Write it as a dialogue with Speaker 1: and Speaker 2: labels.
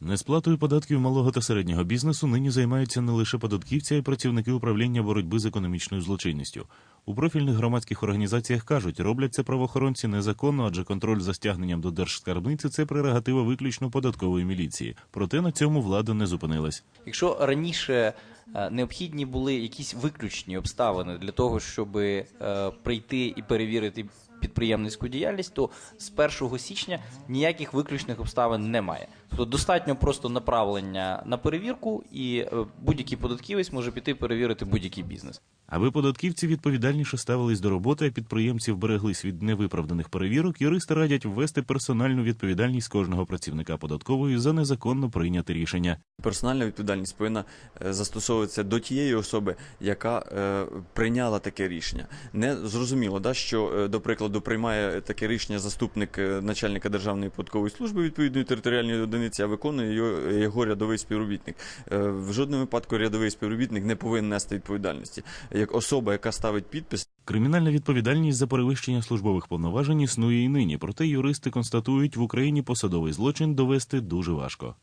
Speaker 1: Несплатою податків малого та середнього бізнесу нині займаються не лише податківці, а й працівники управління боротьби з економічною злочинністю. У профільних громадських організаціях кажуть, роблять це правоохоронці незаконно, адже контроль за стягненням до держскарбниці це прерогатива виключно податкової міліції. Проте на цьому влада не зупинилась.
Speaker 2: Якщо раніше е, необхідні були якісь виключні обставини для того, щоб е, прийти і перевірити підприємницьку діяльність, то з 1 січня ніяких виключних обставин немає. Тобто достатньо просто направлення на перевірку, і е, будь-який податківець може піти перевірити будь-який бізнес.
Speaker 1: Аби податківці відповідальніше ставились до роботи, а підприємців береглись від невиправданих перевірок, юристи радять ввести персональну відповідальність кожного працівника податкової за незаконно прийняте рішення.
Speaker 3: Персональна відповідальність повинна е, застосовуватися до тієї особи, яка е, прийняла таке рішення. Не зрозуміло, да, що, е, до прикладу, приймає таке рішення заступник е, начальника Державної податкової служби відповідної територіальної одиниці, а виконує його, його рядовий співробітник. Е, в жодному випадку рядовий співробітник не повинен нести відповідальності. Як особа, яка ставить підпис,
Speaker 1: Кримінальна відповідальність за перевищення службових повноважень існує і нині, проте юристи констатують, в Україні посадовий злочин довести дуже важко.